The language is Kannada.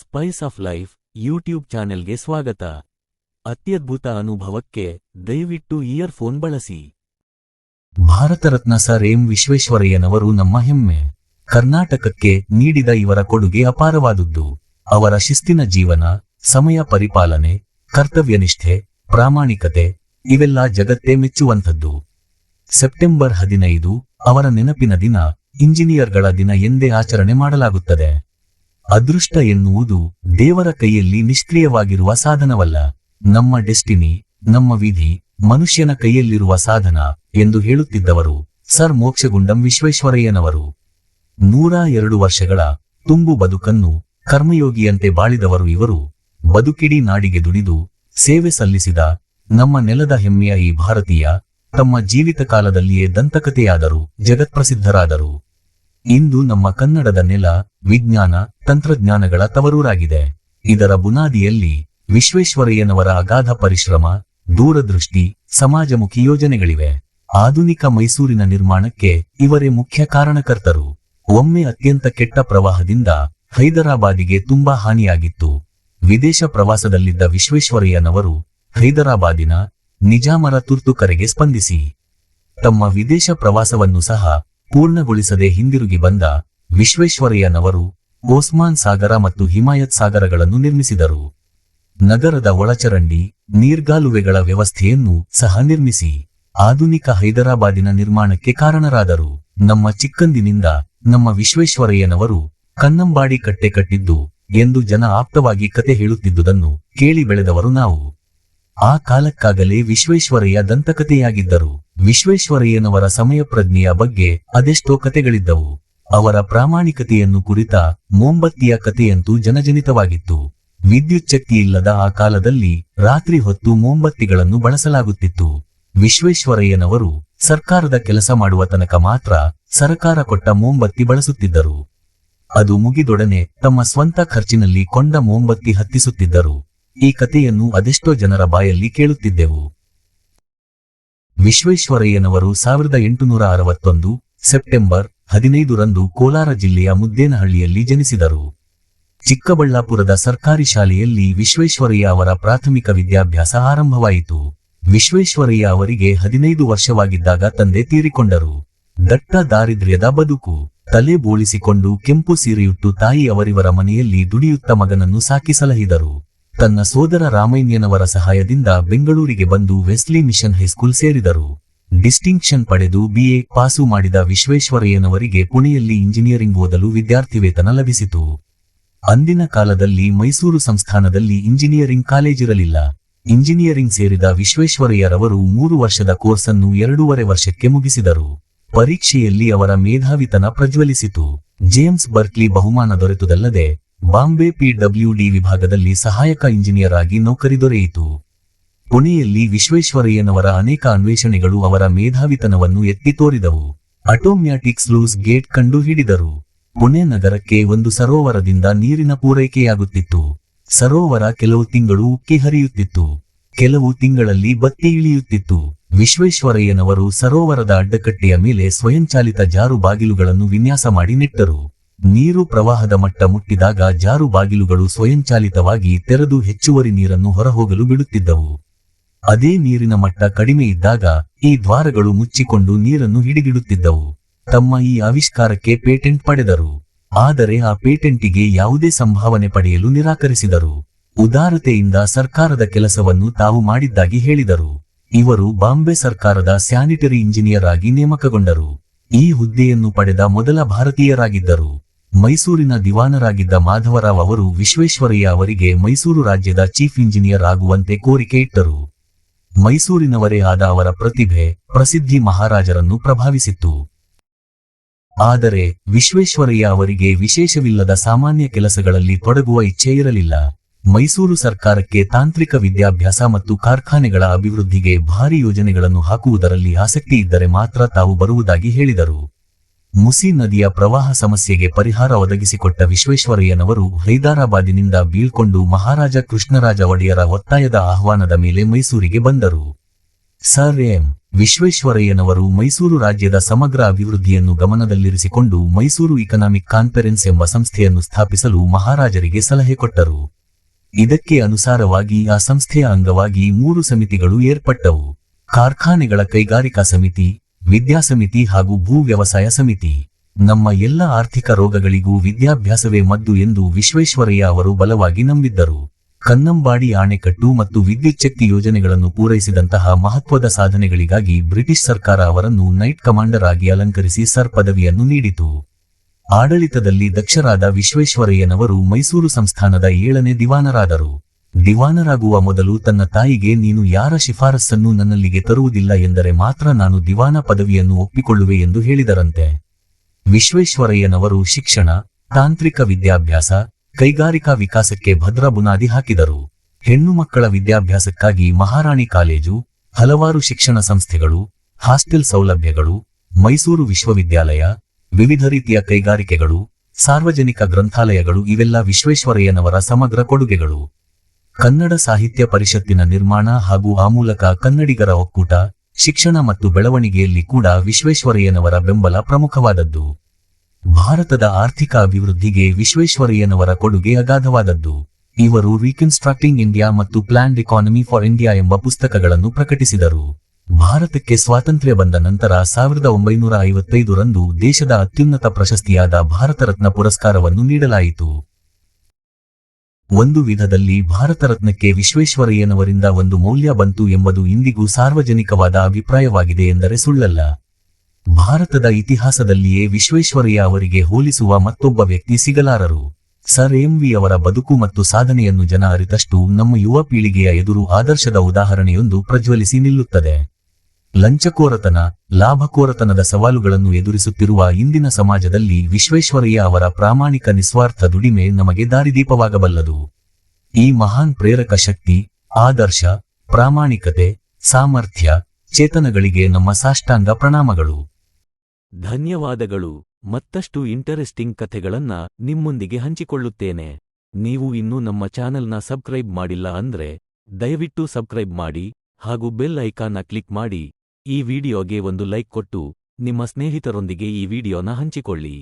ಸ್ಪೈಸ್ ಆಫ್ ಲೈಫ್ ಯೂಟ್ಯೂಬ್ ಚಾನೆಲ್ಗೆ ಸ್ವಾಗತ. ಅತ್ಯದ್ಭುತ ಅನುಭವಕ್ಕೆ ದಯವಿಟ್ಟು ಇಯರ್ಫೋನ್ ಬಳಸಿ. ಭಾರತ ರತ್ನ ಸರ್ ಎಂ ವಿಶ್ವೇಶ್ವರಯ್ಯನವರು ನಮ್ಮ ಹೆಮ್ಮೆ. ಕರ್ನಾಟಕಕ್ಕೆ ನೀಡಿದ ಇವರ ಕೊಡುಗೆ ಅಪಾರವಾದುದು ಅವರ ಶಿಸ್ತಿನ ಜೀವನ, ಸಮಯ ಪರಿಪಾಲನೆ ಕರ್ತವ್ಯನಿಷ್ಠೆ ಪ್ರಾಮಾಣಿಕತೆ, ಇವೆಲ್ಲ ಜಗತ್ತೇ ಮೆಚ್ಚುವಂಥದ್ದು. ಸೆಪ್ಟೆಂಬರ್ ಹದಿನೈದು ಅವರ ನೆನಪಿನ ದಿನ, ಇಂಜಿನಿಯರ್ಗಳ ದಿನ ಎಂದೇ ಆಚರಣೆ ಮಾಡಲಾಗುತ್ತದೆ. ಅದೃಷ್ಟ ಎನ್ನುವುದು ದೇವರ ಕೈಯಲ್ಲಿ ನಿಷ್ಕ್ರಿಯವಾಗಿರುವ ಸಾಧನವಲ್ಲ. ನಮ್ಮ ಡೆಸ್ಟಿನಿ, ನಮ್ಮ ವಿಧಿ, ಮನುಷ್ಯನ ಕೈಯಲ್ಲಿರುವ ಸಾಧನ ಎಂದು ಹೇಳುತ್ತಿದ್ದವರು ಸರ್ ಮೋಕ್ಷಗುಂಡಂ ವಿಶ್ವೇಶ್ವರಯ್ಯನವರು. ನೂರ ಎರಡು ವರ್ಷಗಳ ತುಂಬು ಬದುಕನ್ನು ಕರ್ಮಯೋಗಿಯಂತೆ ಬಾಳಿದವರು ಇವರು. ಬದುಕಿಡಿ ನಾಡಿಗೆ ದುಡಿದು ಸೇವೆ ಸಲ್ಲಿಸಿದ ನಮ್ಮ ನೆಲದ ಹೆಮ್ಮೆಯ ಈ ಭಾರತೀಯ ತಮ್ಮ ಜೀವಿತ ಕಾಲದಲ್ಲಿಯೇ ದಂತಕತೆಯಾದರು ಜಗತ್ಪ್ರಸಿದ್ಧರಾದರು. ಇಂದು ನಮ್ಮ ಕನ್ನಡದ ನೆಲ, ವಿಜ್ಞಾನ, ತಂತ್ರಜ್ಞಾನಗಳ ತವರೂರಾಗಿದೆ. ಇದರ ಬುನಾದಿಯಲ್ಲಿ ವಿಶ್ವೇಶ್ವರಯ್ಯನವರ ಅಗಾಧ ಪರಿಶ್ರಮ, ದೂರದೃಷ್ಟಿ, ಸಮಾಜಮುಖಿ ಯೋಜನೆಗಳಿವೆ. ಆಧುನಿಕ ಮೈಸೂರಿನ ನಿರ್ಮಾಣಕ್ಕೆ ಇವರೇ ಮುಖ್ಯ ಕಾರಣಕರ್ತರು. ಒಮ್ಮೆ ಅತ್ಯಂತ ಕೆಟ್ಟ ಪ್ರವಾಹದಿಂದ ಹೈದರಾಬಾದಿಗೆ ತುಂಬಾ ಹಾನಿಯಾಗಿತ್ತು. ವಿದೇಶ ಪ್ರವಾಸದಲ್ಲಿದ್ದ ವಿಶ್ವೇಶ್ವರಯ್ಯನವರು ಹೈದರಾಬಾದಿನ ನಿಜಾಮರ ತುರ್ತು ಕರೆಗೆ ಸ್ಪಂದಿಸಿ. ತಮ್ಮ ವಿದೇಶ ಪ್ರವಾಸವನ್ನು ಸಹ ಪೂರ್ಣಗೊಳಿಸದೆ ಹಿಂದಿರುಗಿ ಬಂದ ವಿಶ್ವೇಶ್ವರಯ್ಯನವರು ಓಸ್ಮಾನ್ ಸಾಗರ ಮತ್ತು ಹಿಮಾಯತ್ ಸಾಗರಗಳನ್ನು ನಿರ್ಮಿಸಿದರು. ನಗರದ ಒಳಚರಂಡಿ, ನೀರ್ಗಾಲುವೆಗಳ ವ್ಯವಸ್ಥೆಯನ್ನು ಸಹ ನಿರ್ಮಿಸಿ ಆಧುನಿಕ ಹೈದರಾಬಾದಿನ ನಿರ್ಮಾಣಕ್ಕೆ ಕಾರಣರಾದರು. ನಮ್ಮ ಚಿಕ್ಕಂದಿನಿಂದ ನಮ್ಮ ವಿಶ್ವೇಶ್ವರಯ್ಯನವರು ಕನ್ನಂಬಾಡಿ ಕಟ್ಟೆ ಕಟ್ಟಿದ್ದು ಎಂದು ಜನ ಆಪ್ತವಾಗಿ ಕತೆ ಹೇಳುತ್ತಿದ್ದುದನ್ನು ಕೇಳಿ ಬೆಳೆದವರು ನಾವು. ಆ ಕಾಲಕ್ಕಾಗಲೇ ವಿಶ್ವೇಶ್ವರಯ್ಯ ದಂತಕಥೆಯಾಗಿದ್ದರು. ವಿಶ್ವೇಶ್ವರಯ್ಯನವರ ಸಮಯ ಪ್ರಜ್ಞೆಯ ಬಗ್ಗೆ ಅದೆಷ್ಟೋ ಕತೆಗಳಿದ್ದವು ಅವರ ಪ್ರಾಮಾಣಿಕತೆಯನ್ನು ಕುರಿತ ಮೋಂಬತ್ತಿಯ ಕಥೆಯಂತೂ ಜನಜನಿತವಾಗಿತ್ತು. ವಿದ್ಯುತ್ ಶಕ್ತಿ ಇಲ್ಲದ ಆ ಕಾಲದಲ್ಲಿ ರಾತ್ರಿ ಹೊತ್ತು ಮೋಂಬತ್ತಿಗಳನ್ನು ಬಳಸಲಾಗುತ್ತಿತ್ತು. ವಿಶ್ವೇಶ್ವರಯ್ಯನವರು ಸರ್ಕಾರದ ಕೆಲಸ ಮಾಡುವ ತನಕ ಮಾತ್ರ ಸರಕಾರ ಕೊಟ್ಟ ಮೋಂಬತ್ತಿ ಬಳಸುತ್ತಿದ್ದರು. ಅದು ಮುಗಿದೊಡನೆ ತಮ್ಮ ಸ್ವಂತ ಖರ್ಚಿನಲ್ಲಿ ಕೊಂಡ ಮೋಂಬತ್ತಿ ಹತ್ತಿಸುತ್ತಿದ್ದರು. ಈ ಕಥೆಯನ್ನು ಅದೆಷ್ಟೋ ಜನರ ಬಾಯಲ್ಲಿ ಕೇಳುತ್ತಿದ್ದೆವು. ವಿಶ್ವೇಶ್ವರಯ್ಯನವರು ಸಾವಿರದ ಎಂಟುನೂರ ಅರವತ್ತೊಂದು ಸೆಪ್ಟೆಂಬರ್ ಹದಿನೈದರಂದು ಕೋಲಾರ ಜಿಲ್ಲೆಯ ಮುದ್ದೇನಹಳ್ಳಿಯಲ್ಲಿ ಜನಿಸಿದರು. ಚಿಕ್ಕಬಳ್ಳಾಪುರದ ಸರ್ಕಾರಿ ಶಾಲೆಯಲ್ಲಿ ವಿಶ್ವೇಶ್ವರಯ್ಯ ಅವರ ಪ್ರಾಥಮಿಕ ವಿದ್ಯಾಭ್ಯಾಸ ಆರಂಭವಾಯಿತು. ವಿಶ್ವೇಶ್ವರಯ್ಯ ಅವರಿಗೆ ಹದಿನೈದು ವರ್ಷವಾಗಿದ್ದಾಗ ತಂದೆ ತೀರಿಕೊಂಡರು. ದಟ್ಟ ದಾರಿದ್ರ್ಯದ ಬದುಕು. ತಲೆ ಬೋಳಿಸಿಕೊಂಡು ಕೆಂಪು ಸೀರೆಯುಟ್ಟು ತಾಯಿ ಅವರಿವರ ಮನೆಯಲ್ಲಿ ದುಡಿಯುತ್ತ ಮಗನನ್ನು ಸಾಕಿ ಸಲಹಿದರು ತನ್ನ ಸೋದರ ರಾಮಯ್ಯನವರ ಸಹಾಯದಿಂದ ಬೆಂಗಳೂರಿಗೆ ಬಂದು ವೆಸ್ಲಿ ಮಿಷನ್ ಹೈಸ್ಕೂಲ್ ಸೇರಿದರು. ಡಿಸ್ಟಿಂಕ್ಷನ್ ಪಡೆದು ಬಿಎ ಪಾಸು ಮಾಡಿದ ವಿಶ್ವೇಶ್ವರಯ್ಯನವರಿಗೆ ಪುಣೆಯಲ್ಲಿ ಇಂಜಿನಿಯರಿಂಗ್ ಓದಲು ವಿದ್ಯಾರ್ಥಿ ವೇತನ ಲಭಿಸಿತು. ಅಂದಿನ ಕಾಲದಲ್ಲಿ ಮೈಸೂರು ಸಂಸ್ಥಾನದಲ್ಲಿ ಇಂಜಿನಿಯರಿಂಗ್ ಕಾಲೇಜಿರಲಿಲ್ಲ ಇಂಜಿನಿಯರಿಂಗ್ ಸೇರಿದ ವಿಶ್ವೇಶ್ವರಯ್ಯರವರು ಮೂರು ವರ್ಷದ ಕೋರ್ಸನ್ನು ಎರಡೂವರೆ ವರ್ಷಕ್ಕೆ ಮುಗಿಸಿದರು. ಪರೀಕ್ಷೆಯಲ್ಲಿ ಅವರ ಮೇಧಾವಿತನ ಪ್ರಜ್ವಲಿಸಿತು. ಜೇಮ್ಸ್ ಬರ್ಕ್ಲಿ ಬಹುಮಾನ ದೊರೆತುದಲ್ಲದೆ ಬಾಂಬೆ ಪಿಡಬ್ಲ್ಯೂಡಿ ವಿಭಾಗದಲ್ಲಿ ಸಹಾಯಕ ಇಂಜಿನಿಯರ್ ಆಗಿ ನೌಕರಿ ದೊರೆಯಿತು. ಪುಣೆಯಲ್ಲಿ ವಿಶ್ವೇಶ್ವರಯ್ಯನವರ ಅನೇಕ ಅನ್ವೇಷಣೆಗಳು ಅವರ ಮೇಧಾವಿತನವನ್ನು ಎತ್ತಿ ತೋರಿದವು. ಅಟೋಮ್ಯಾಟಿಕ್ಸ್ ಲೂಸ್ ಗೇಟ್ ಕಂಡು ಹಿಡಿದರು ಪುಣೆ ನಗರಕ್ಕೆ ಒಂದು ಸರೋವರದಿಂದ ನೀರಿನ ಪೂರೈಕೆಯಾಗುತ್ತಿತ್ತು. ಸರೋವರ ಕೆಲವು ತಿಂಗಳು ಉಕ್ಕಿ ಹರಿಯುತ್ತಿತ್ತು. ಕೆಲವು ತಿಂಗಳಲ್ಲಿ ಬತ್ತಿ ಇಳಿಯುತ್ತಿತ್ತು. ವಿಶ್ವೇಶ್ವರಯ್ಯನವರು ಸರೋವರದ ಅಡ್ಡಕಟ್ಟೆಯ ಮೇಲೆ ಸ್ವಯಂಚಾಲಿತ ಜಾರು ಬಾಗಿಲುಗಳನ್ನು ವಿನ್ಯಾಸ ಮಾಡಿ ನೆಟ್ಟರು. ನೀರು ಪ್ರವಾಹದ ಮಟ್ಟ ಮುಟ್ಟಿದಾಗ ಜಾರು ಬಾಗಿಲುಗಳು ಸ್ವಯಂಚಾಲಿತವಾಗಿ ತೆರೆದು ಹೆಚ್ಚುವರಿ ನೀರನ್ನು ಹೊರಹೋಗಲು ಬಿಡುತ್ತಿದ್ದವು. ಅದೇ ನೀರಿನ ಮಟ್ಟ ಕಡಿಮೆ ಇದ್ದಾಗ ಈ ದ್ವಾರಗಳು ಮುಚ್ಚಿಕೊಂಡು ನೀರನ್ನು ಹಿಡಿದಿಡುತ್ತಿದ್ದವು. ತಮ್ಮ ಈ ಆವಿಷ್ಕಾರಕ್ಕೆ ಪೇಟೆಂಟ್ ಪಡೆದರು. ಆದರೆ ಆ ಪೇಟೆಂಟಿಗೆ ಯಾವುದೇ ಸಂಭಾವನೆ ಪಡೆಯಲು ನಿರಾಕರಿಸಿದರು. ಉದಾರತೆಯಿಂದ ಸರ್ಕಾರದ ಕೆಲಸವನ್ನು ತಾವು ಮಾಡಿದ್ದಾಗಿ ಹೇಳಿದರು. ಇವರು ಬಾಂಬೆ ಸರ್ಕಾರದ ಸ್ಯಾನಿಟರಿ ಇಂಜಿನಿಯರ್ ಆಗಿ ನೇಮಕಗೊಂಡರು. ಈ ಹುದ್ದೆಯನ್ನು ಪಡೆದ ಮೊದಲ ಭಾರತೀಯರಾಗಿದ್ದರು. ಮೈಸೂರಿನ ದಿವಾನರಾಗಿದ್ದ ಮಾಧವರಾವ್ ಅವರು ವಿಶ್ವೇಶ್ವರಯ್ಯ ಅವರಿಗೆ ಮೈಸೂರು ರಾಜ್ಯದ ಚೀಫ್ ಇಂಜಿನಿಯರ್ ಆಗುವಂತೆ ಕೋರಿಕೆ ಇಟ್ಟರು. ಮೈಸೂರಿನವರೇ ಆದ ಅವರ ಪ್ರತಿಭೆ, ಪ್ರಸಿದ್ಧಿ ಮಹಾರಾಜರನ್ನು ಪ್ರಭಾವಿಸಿತ್ತು. ಆದರೆ, ವಿಶ್ವೇಶ್ವರಯ್ಯ ಅವರಿಗೆ ವಿಶೇಷವಿಲ್ಲದ ಸಾಮಾನ್ಯ ಕೆಲಸಗಳಲ್ಲಿ ತೊಡಗುವ ಇಚ್ಛೆ ಇರಲಿಲ್ಲ. ಮೈಸೂರು ಸರ್ಕಾರಕ್ಕೆ ತಾಂತ್ರಿಕ ವಿದ್ಯಾಭ್ಯಾಸ ಮತ್ತು ಕಾರ್ಖಾನೆಗಳ ಅಭಿವೃದ್ಧಿಗೆ ಭಾರಿ ಯೋಜನೆಗಳನ್ನು ಹಾಕುವುದರಲ್ಲಿ ಆಸಕ್ತಿ ಇದ್ದರೆ ಮಾತ್ರ ತಾವು ಬರುವುದಾಗಿ ಹೇಳಿದರು. ಮುಸಿ ನದಿಯ ಪ್ರವಾಹ ಸಮಸ್ಯೆಗೆ ಪರಿಹಾರ ಒದಗಿಸಿಕೊಟ್ಟ ವಿಶ್ವೇಶ್ವರಯ್ಯನವರು ಹೈದರಾಬಾದಿನಿಂದ ಬೀಳ್ಕೊಂಡು ಮಹಾರಾಜ ಕೃಷ್ಣರಾಜ ಒಡೆಯರ ಒತ್ತಾಯದ ಆಹ್ವಾನದ ಮೇಲೆ ಮೈಸೂರಿಗೆ ಬಂದರು. Sir M. ವಿಶ್ವೇಶ್ವರಯ್ಯನವರು ಮೈಸೂರು ರಾಜ್ಯದ ಸಮಗ್ರ ಅಭಿವೃದ್ಧಿಯನ್ನು ಗಮನದಲ್ಲಿರಿಸಿಕೊಂಡು ಮೈಸೂರು ಇಕನಾಮಿಕ್ ಕಾನ್ಫರೆನ್ಸ್ ಎಂಬ ಸಂಸ್ಥೆಯನ್ನು ಸ್ಥಾಪಿಸಲು ಮಹಾರಾಜರಿಗೆ ಸಲಹೆ ಕೊಟ್ಟರು. ಇದಕ್ಕೆ ಅನುಸಾರವಾಗಿ ಆ ಸಂಸ್ಥೆಯ ಅಂಗವಾಗಿ ಮೂರು ಸಮಿತಿಗಳು ಏರ್ಪಟ್ಟವು. ಕಾರ್ಖಾನೆಗಳ ಕೈಗಾರಿಕಾ ಸಮಿತಿ ವಿದ್ಯಾಸಮಿತಿ ಹಾಗೂ ಭೂ ವ್ಯವಸಾಯ ಸಮಿತಿ. ನಮ್ಮ ಎಲ್ಲ ಆರ್ಥಿಕ ರೋಗಗಳಿಗೂ ವಿದ್ಯಾಭ್ಯಾಸವೇ ಮದ್ದು ಎಂದು ವಿಶ್ವೇಶ್ವರಯ್ಯ ಅವರು ಬಲವಾಗಿ ನಂಬಿದ್ದರು. ಕನ್ನಂಬಾಡಿ ಆಣೆಕಟ್ಟು ಮತ್ತು ವಿದ್ಯುಚ್ಛಕ್ತಿ ಯೋಜನೆಗಳನ್ನು ಪೂರೈಸಿದಂತಹ ಮಹತ್ವದ ಸಾಧನೆಗಳಿಗಾಗಿ ಬ್ರಿಟಿಷ್ ಸರ್ಕಾರ ಅವರನ್ನು ನೈಟ್ ಕಮಾಂಡರ್ ಆಗಿ ಅಲಂಕರಿಸಿ ಸರ್ ಪದವಿಯನ್ನು ನೀಡಿತು. ಆಡಳಿತದಲ್ಲಿ ದಕ್ಷರಾದ ವಿಶ್ವೇಶ್ವರಯ್ಯನವರು ಮೈಸೂರು ಸಂಸ್ಥಾನದ ಏಳನೇ ದಿವಾನರಾದರು. ದಿವಾನರಾಗುವ ಮೊದಲು ತನ್ನ ತಾಯಿಗೆ, ನೀನು ಯಾರ ಶಿಫಾರಸ್ಸನ್ನು ನನ್ನಲ್ಲಿಗೆ ತರುವುದಿಲ್ಲ ಎಂದರೆ ಮಾತ್ರ ನಾನು ದಿವಾನ ಪದವಿಯನ್ನು ಒಪ್ಪಿಕೊಳ್ಳುವೆ ಎಂದು ಹೇಳಿದರಂತೆ. ವಿಶ್ವೇಶ್ವರಯ್ಯನವರು ಶಿಕ್ಷಣ, ತಾಂತ್ರಿಕ ವಿದ್ಯಾಭ್ಯಾಸ, ಕೈಗಾರಿಕಾ ವಿಕಾಸಕ್ಕೆ ಭದ್ರ ಬುನಾದಿ ಹಾಕಿದರು. ಹೆಣ್ಣು ಮಕ್ಕಳ ವಿದ್ಯಾಭ್ಯಾಸಕ್ಕಾಗಿ ಮಹಾರಾಣಿ ಕಾಲೇಜು, ಹಲವಾರು ಶಿಕ್ಷಣ ಸಂಸ್ಥೆಗಳು, ಹಾಸ್ಟೆಲ್ ಸೌಲಭ್ಯಗಳು, ಮೈಸೂರು ವಿಶ್ವವಿದ್ಯಾಲಯ, ವಿವಿಧ ರೀತಿಯ ಕೈಗಾರಿಕೆಗಳು, ಸಾರ್ವಜನಿಕ ಗ್ರಂಥಾಲಯಗಳು ಇವೆಲ್ಲ ವಿಶ್ವೇಶ್ವರಯ್ಯನವರ ಸಮಗ್ರ ಕೊಡುಗೆಗಳು. ಕನ್ನಡ ಸಾಹಿತ್ಯ ಪರಿಷತ್ತಿನ ನಿರ್ಮಾಣ ಹಾಗೂ ಆ ಮೂಲಕ ಕನ್ನಡಿಗರ ಒಕ್ಕೂಟ, ಶಿಕ್ಷಣ ಮತ್ತು ಬೆಳವಣಿಗೆಯಲ್ಲಿ ಕೂಡ ವಿಶ್ವೇಶ್ವರಯ್ಯನವರ ಬೆಂಬಲ ಪ್ರಮುಖವಾದದ್ದು. ಭಾರತದ ಆರ್ಥಿಕ ಅಭಿವೃದ್ಧಿಗೆ ವಿಶ್ವೇಶ್ವರಯ್ಯನವರ ಕೊಡುಗೆ ಅಗಾಧವಾದದ್ದು. ಇವರು ರೀಕನ್ಸ್ಟ್ರಕ್ಟಿಂಗ್ ಇಂಡಿಯಾ ಮತ್ತು ಪ್ಲಾನ್ಡ್ ಎಕಾನಮಿ ಫಾರ್ ಇಂಡಿಯಾ ಎಂಬ ಪುಸ್ತಕಗಳನ್ನು ಪ್ರಕಟಿಸಿದರು. ಭಾರತಕ್ಕೆ ಸ್ವಾತಂತ್ರ್ಯ ಬಂದ ನಂತರ ಸಾವಿರದ ಒಂಬೈನೂರ ಐವತ್ತೈದರಂದು ದೇಶದ ಅತ್ಯುನ್ನತ ಪ್ರಶಸ್ತಿಯಾದ ಭಾರತ ರತ್ನ ಪುರಸ್ಕಾರವನ್ನು ನೀಡಲಾಯಿತು. ಒಂದು ವಿಧದಲ್ಲಿ ಭಾರತ ರತ್ನಕ್ಕೆ ವಿಶ್ವೇಶ್ವರಯ್ಯನವರಿಂದ ಒಂದು ಮೌಲ್ಯ ಬಂತು ಎಂಬುದು ಇಂದಿಗೂ ಸಾರ್ವಜನಿಕವಾದ ಅಭಿಪ್ರಾಯವಾಗಿದೆ ಎಂದರೆ ಸುಳ್ಳಲ್ಲ. ಭಾರತದ ಇತಿಹಾಸದಲ್ಲಿಯೇ ವಿಶ್ವೇಶ್ವರಯ್ಯ ಅವರಿಗೆ ಹೋಲಿಸುವ ಮತ್ತೊಬ್ಬ ವ್ಯಕ್ತಿ ಸಿಗಲಾರರು. ಸರ್ ಎಂ ವಿ ಅವರ ಬದುಕು ಮತ್ತು ಸಾಧನೆಯನ್ನು ಜನ ಅರಿತಷ್ಟು ನಮ್ಮ ಯುವ ಪೀಳಿಗೆಯ ಎದುರು ಆದರ್ಶದ ಉದಾಹರಣೆಯೊಂದು ಪ್ರಜ್ವಲಿಸಿ ನಿಲ್ಲುತ್ತದೆ. ಲಂಚಕೋರತನ, ಲಾಭಕೋರತನದ ಸವಾಲುಗಳನ್ನು ಎದುರಿಸುತ್ತಿರುವ ಇಂದಿನ ಸಮಾಜದಲ್ಲಿ ವಿಶ್ವೇಶ್ವರಯ್ಯ ಅವರ ಪ್ರಾಮಾಣಿಕ ನಿಸ್ವಾರ್ಥ ದುಡಿಮೆ ನಮಗೆ ದಾರಿದೀಪವಾಗಬಲ್ಲದು. ಈ ಮಹಾನ್ ಪ್ರೇರಕ ಶಕ್ತಿ, ಆದರ್ಶ, ಪ್ರಾಮಾಣಿಕತೆ, ಸಾಮರ್ಥ್ಯ, ಚೇತನಗಳಿಗೆ ನಮ್ಮ ಸಾಷ್ಟಾಂಗ ಪ್ರಣಾಮಗಳು. ಧನ್ಯವಾದಗಳು. ಮತ್ತಷ್ಟು ಇಂಟರೆಸ್ಟಿಂಗ್ ಕಥೆಗಳನ್ನ ನಿಮ್ಮೊಂದಿಗೆ ಹಂಚಿಕೊಳ್ಳುತ್ತೇನೆ. ನೀವು ಇನ್ನೂ ನಮ್ಮ ಚಾನೆಲ್ನ ಸಬ್ಸ್ಕ್ರೈಬ್ ಮಾಡಿಲ್ಲ ಅಂದ್ರೆ ದಯವಿಟ್ಟು ಸಬ್ಸ್ಕ್ರೈಬ್ ಮಾಡಿ ಹಾಗೂ ಬೆಲ್ ಐಕಾನ್ನ ಕ್ಲಿಕ್ ಮಾಡಿ. ಈ ವಿಡಿಯೋಗೆ ಒಂದು ಲೈಕ್ ಕೊಟ್ಟು ನಿಮ್ಮ ಸ್ನೇಹಿತರೊಂದಿಗೆ ಈ ವಿಡಿಯೋನ ಹಂಚಿಕೊಳ್ಳಿ.